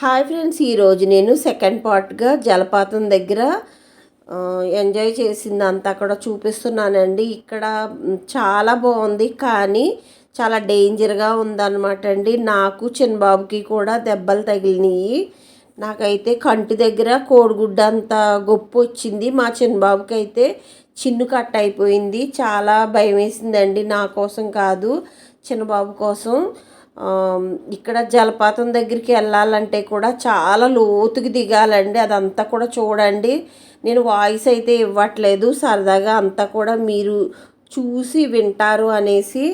Hi friends ఈరోజు నేను second పార్ట్గా జలపాతం దగ్గర ఎంజాయ్ చేసింది అంతా కూడా చూపిస్తున్నానండి. ఇక్కడ చాలా బాగుంది కానీ చాలా డేంజర్గా ఉందన్నమాట అండి. నాకు చిన్నబాబుకి కూడా దెబ్బలు తగిలినాయి. నాకైతే కంటి దగ్గర కోడిగుడ్డ అంత గొప్ప వచ్చింది. మా చిన్నబాబుకి అయితే చిన్ను కట్ అయిపోయింది. చాలా భయం వేసిందండి నా కోసం కాదు చిన్నబాబు కోసం. ఇక్కడ జలపాతం దగ్గరికి వెళ్ళాలంటే కూడా చాలా లోతుకి దిగాలండి. అదంతా కూడా చూడండి. నేను వాయిస్ అయితే ఇవ్వట్లేదు. సరదాగా అంతా కూడా మీరు చూసి వింటారు అనేసి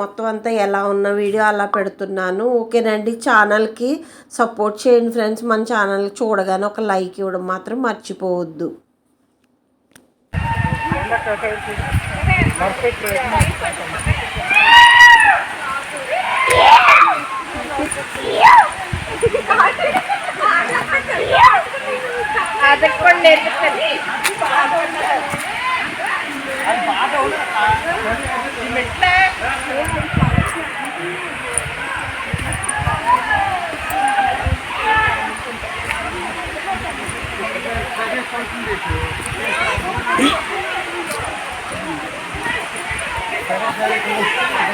మొత్తం అంతా ఎలా ఉన్న వీడియో అలా పెడుతున్నాను. ఓకేనండి. ఛానల్కి సపోర్ట్ చేయండి ఫ్రెండ్స్. మన ఛానల్ చూడగానే ఒక లైక్ ఇవ్వడం మాత్రం మర్చిపోవద్దు. ಅದಕ್ಕೆ ಕೊಂಡು ನೇರ್ಬಿಡ್ತದೆ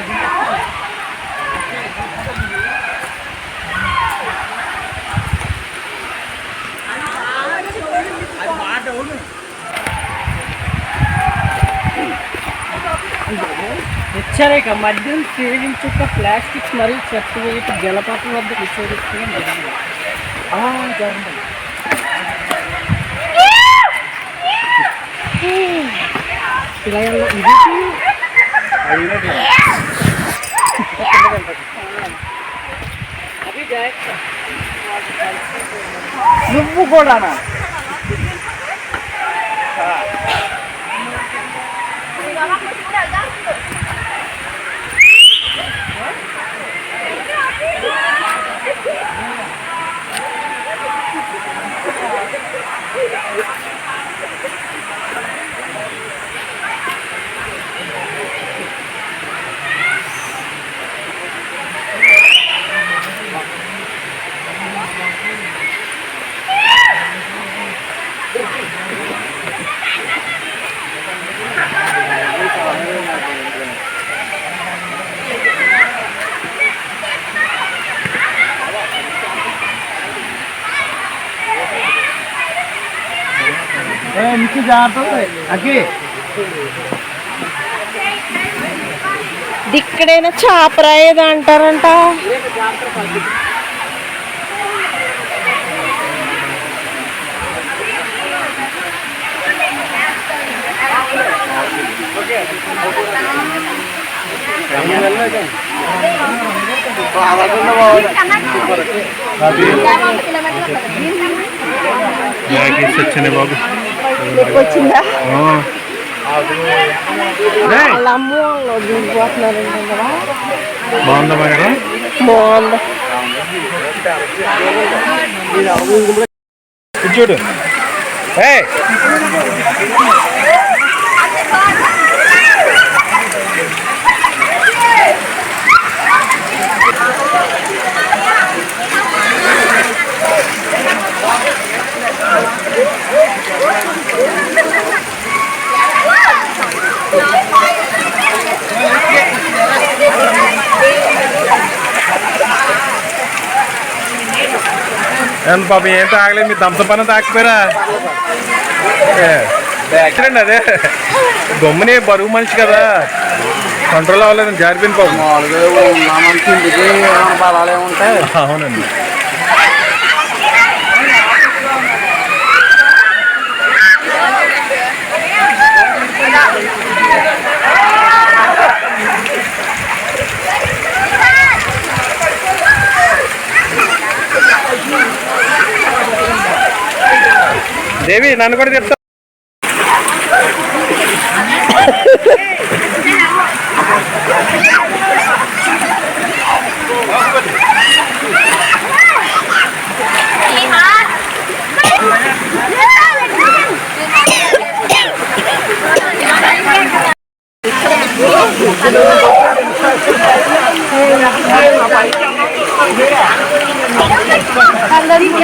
Thank you. హెచ్చరిక. మద్యం సేవించుక ప్లాస్టిక్స్ మరియు చెత్త వేయట జలపాతం వద్ద నిషేధిస్తున్న జరిగింది జరిగింది నువ్వు కూడానా? ఇంటి జాగ్రత్త అకి ఇక్కడైనా చాపరాయేది అంటారంట. వచ్చింది బాబు. వచ్చిందా. వాళ్ళ అమ్మ వాళ్ళు దిగిపోతున్నారండి కదా. బాగుందా బాగుంది. చూడు ఎంత పాపం ఏం తాగలేదు? మీ దంసపన్న తాకపోయారా యాక్సిడెంట్ అదే. గమ్ముని బరువు మనిషి కదా. కంట్రోల్ అవ్వలేదు జారిపోయిన పాపం. అవునండి. దేవి నన్ను కూడా చెప్తా అందరికీ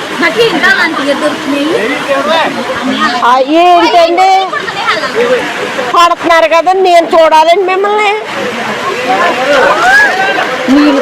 ఏంటండి పడుతున్నారు కదా నేను చూడాలండి మిమ్మల్ని నీళ్ళు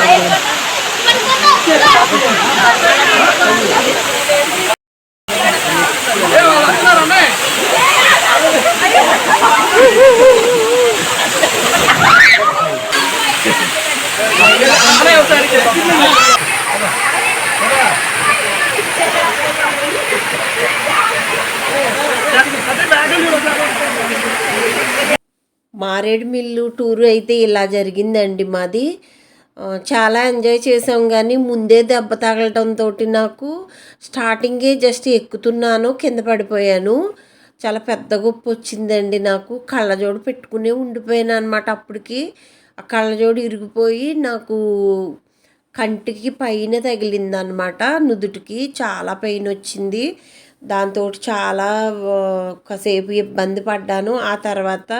Maredumilli tour అయితే ఇలా జరిగిందండి మాది. చాలా ఎంజాయ్ చేసాం కానీ ముందే దెబ్బ తగలటంతో నాకు స్టార్టింగే జస్ట్ ఎక్కుతున్నాను కింద పడిపోయాను. చాలా పెద్ద గొప్ప వచ్చిందండి నాకు. కళ్ళజోడు పెట్టుకునే ఉండిపోయాను అనమాట అప్పటికి. ఆ కళ్ళజోడు ఇరిగిపోయి నాకు కంటికి పైన తగిలింది అనమాట నుదుటికి చాలా పెయిన్ వచ్చింది. దాంతో చాలా ఆ, కాసేపు ఇబ్బంది పడ్డాను. ఆ తర్వాత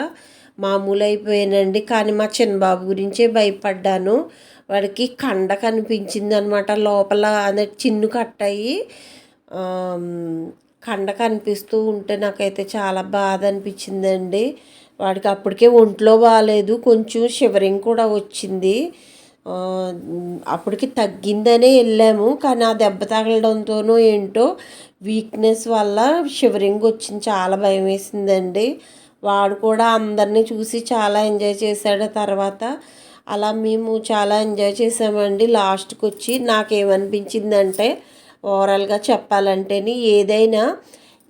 మామూలు అయిపోయానండి కానీ మా చిన్నబాబు గురించే భయపడ్డాను. వాడికి కండ కనిపించింది అనమాట లోపల అదే చిన్ను కట్టయి. కండ కనిపిస్తూ ఉంటే నాకైతే చాలా బాధ అనిపించిందండి వాడికి అప్పటికే ఒంట్లో బాగాలేదు కొంచెం షివరింగ్ కూడా వచ్చింది. అప్పటికి తగ్గిందనే వెళ్ళాము. కానీ ఆ దెబ్బ తగలడంతోనో ఏంటో వీక్నెస్ వల్ల షివరింగ్ వచ్చింది. చాలా భయం వేసిందండి. వాడు కూడా అందరినీ చూసి చాలా ఎంజాయ్ చేశాడు తర్వాత. అలా మేము చాలా ఎంజాయ్ చేసామండి లాస్ట్కి వచ్చి నాకేమనిపించిందంటే ఓవరాల్గా చెప్పాలంటేనే ఏదైనా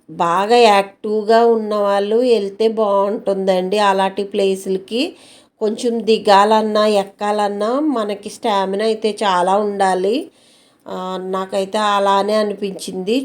బాగా యాక్టివ్గా ఉన్నవాళ్ళు వెళ్తే బాగుంటుందండి. అలాంటి ప్లేసులకి కొంచెం దిగాలన్నా ఎక్కాలన్నా మనకి స్టామినా అయితే చాలా ఉండాలి. నాకైతే అలానే అనిపించింది.